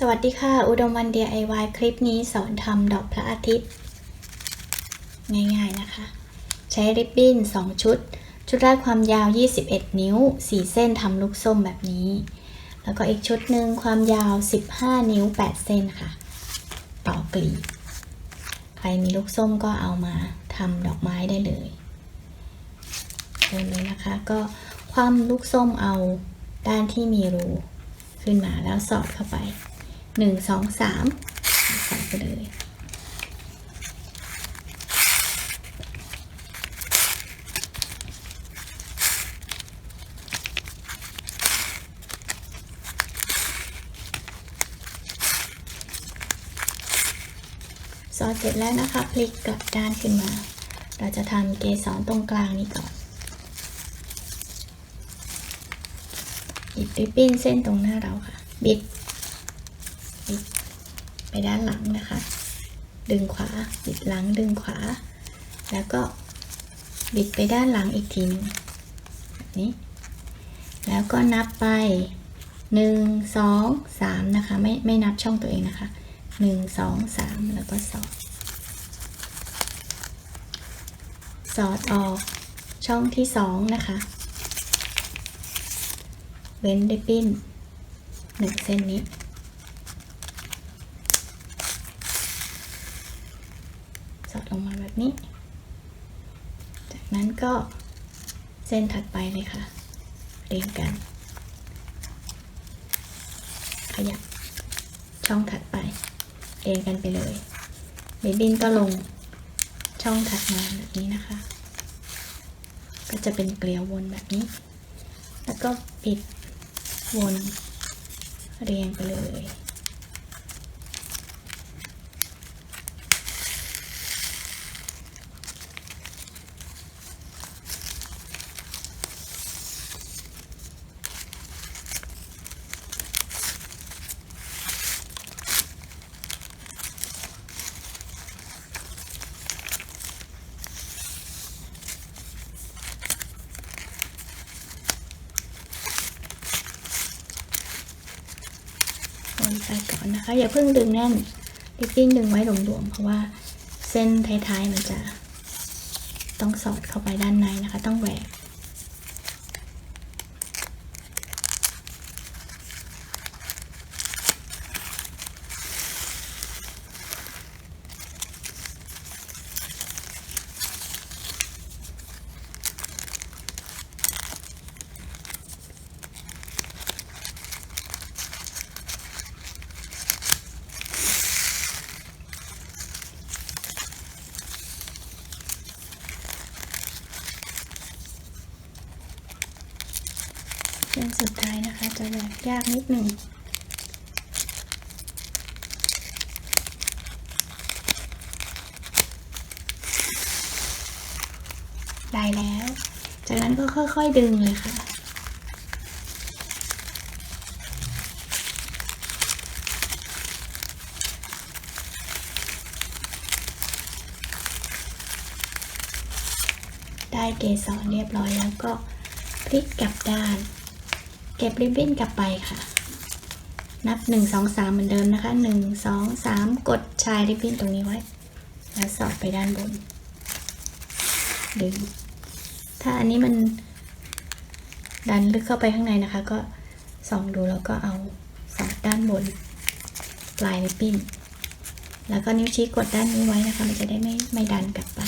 สวัสดีค่ะ อุดมวัน DIY คลิปนี้สอนทำดอกพระอาทิตย์ ง่ายๆนะคะ ใช้ริบบิ้น 2 ชุด ชุดแรกความยาว 21 นิ้ว 4 เส้นทำลูกส้มแบบนี้ แล้วก็อีกชุดหนึ่งความยาว 15 นิ้ว 8 เส้นค่ะ ต่อกลีบใครมีลูกส้มก็เอามาทำดอกไม้ได้เลยเริ่มเลยนะคะ ก็คว่ำลูกส้มเอาด้านที่มีรูขึ้นมาแล้วสอดเข้าไป หนึ่งสองสามใสอดไปเลยสอดเสร็จแล้วนะคะ พลิกกลับด้านขึ้นมา เราจะทำเกสรตรงกลางนี้ก่อน หยิบริบบิ้นเส้นตรงหน้าเราค่ะ บิด ไปด้านหลังนะคะ ดึงขวาบิดหลังดึงขวา แล้วก็บิดไปด้านหลังอีกทีนึงแบบนี้ แล้วก็นับไปหนึ่งสองสามนะคะ ไม่ไม่นับช่องตัวเองนะคะหนึ่งสองสามแล้วก็สอด สอดออกช่องที่สองนะคะ เว้นริบบิ้นหนึ่งเส้นนี้ สอดลงมาแบบนี้ จากนั้นก็เส้นถัดไปเลยค่ะ เรียงกัน ขยับช่องถัดไป เรียงกันไปเลยริบบิ้นก็ลงช่องถัดมาแบบนี้นะคะ ก็จะเป็นเกลียววนแบบนี้ แล้วก็ปิดวนเรียงไปเลย นไปก่อนนะคะ อย่าเพิ่งดึงแน่นริบบิ้นดึงไว้หลวมๆเพราะว่าเส้นท้ายๆมันจะ ต้องสอดเข้าไปด้านในนะคะ ต้องแหวก เส้นสุดท้ายนะคะจะแหวกยากนิดหนึ่งได้แล้ว จากนั้นก็ค่อย ๆ ดึงเลยค่ะ ได้เกสรเรียบร้อยแล้วก็พลิกกลับด้าน ก็บริบบิ้นกลับไปค่ะ นับ 1 2 3 เหมือนเดิมนะคะ 1 2 3 กดชายริบบิ้นตรงนี้ไว้ แล้วสอดไปด้านบนดึงถ้าอันนี้มันดันลึกเข้าไปข้างในนะคะ ก็ส่องดูแล้วก็เอาสอดด้านบน ปลายริบบิ้น แล้วก็นิ้วชี้กดด้านนี้ไว้นะคะ มันจะได้ไม่ไม่ดันกลับไป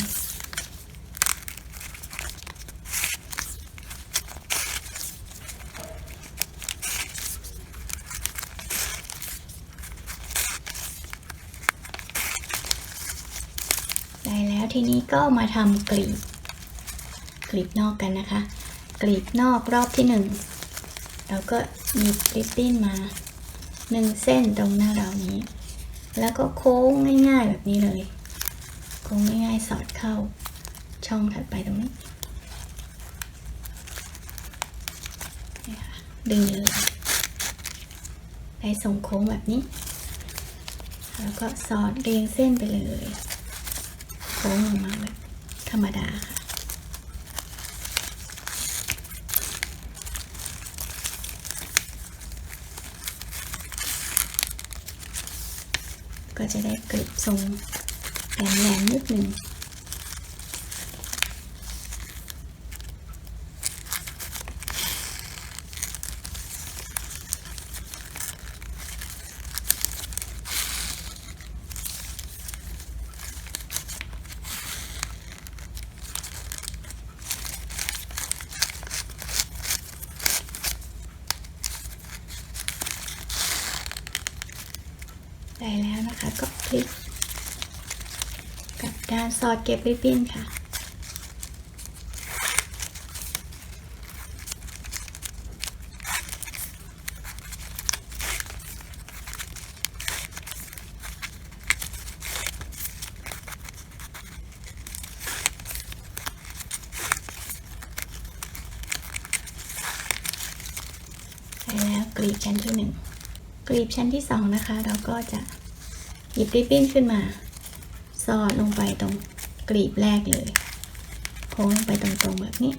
ได้แล้ว ทีนี้ก็มาทำกลีบกลีบนอกกันนะคะ กลีบนอกรอบที่หนึ่งเราก็หยิบริบบิ้นมาหนึ่งเส้นตรงหน้าเรานี้ แล้วก็โค้งง่ายๆแบบนี้เลย โค้งง่ายๆสอดเข้าช่องถัดไปตรงนี้นี่ค่ะดึงเลยได้ทรงโค้งแบบนี้ แล้วก็สอดเรียงเส้นไปเลย โค้งลงมาแบบธรรมดาค่ะ ก็จะได้กริบทรงแหลมๆนิดหนึ่ง นะคะ ก็พลิกกลับด้านสอดเก็บริบบิ้นค่ะได้แล้วกรีบชั้นที่หนึ่งกรีบชั้นที่สองนะคะ เราก็จะ หยิบริบบิ้นขึ้นมา สอดลงไปตรงกรีบแรกเลย โค้งลงไปตรงๆแบบนี้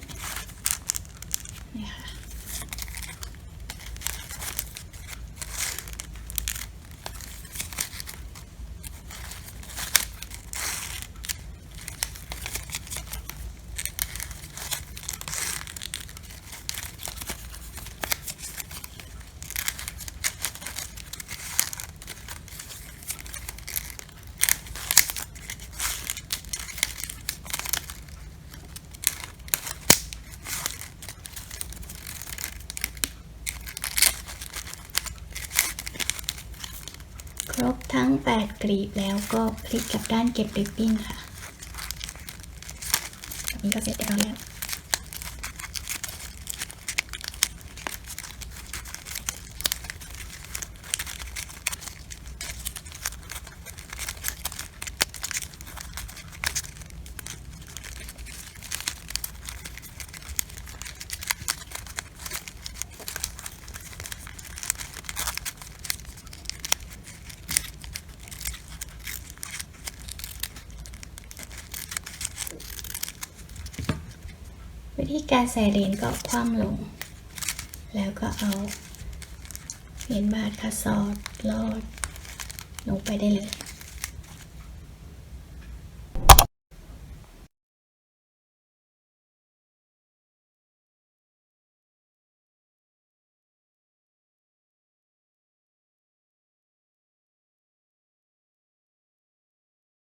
กรีบแล้วก็พลิกกลับด้านเก็บริบบิ้นค่ะแบบนี้ก็เสร็จเรียบร้อยแล้ว วิธีการใส่เหรียญก็คว่ำลง แล้วก็เอาเหรียญบาทค่ะสอดลอดลงไปได้เลย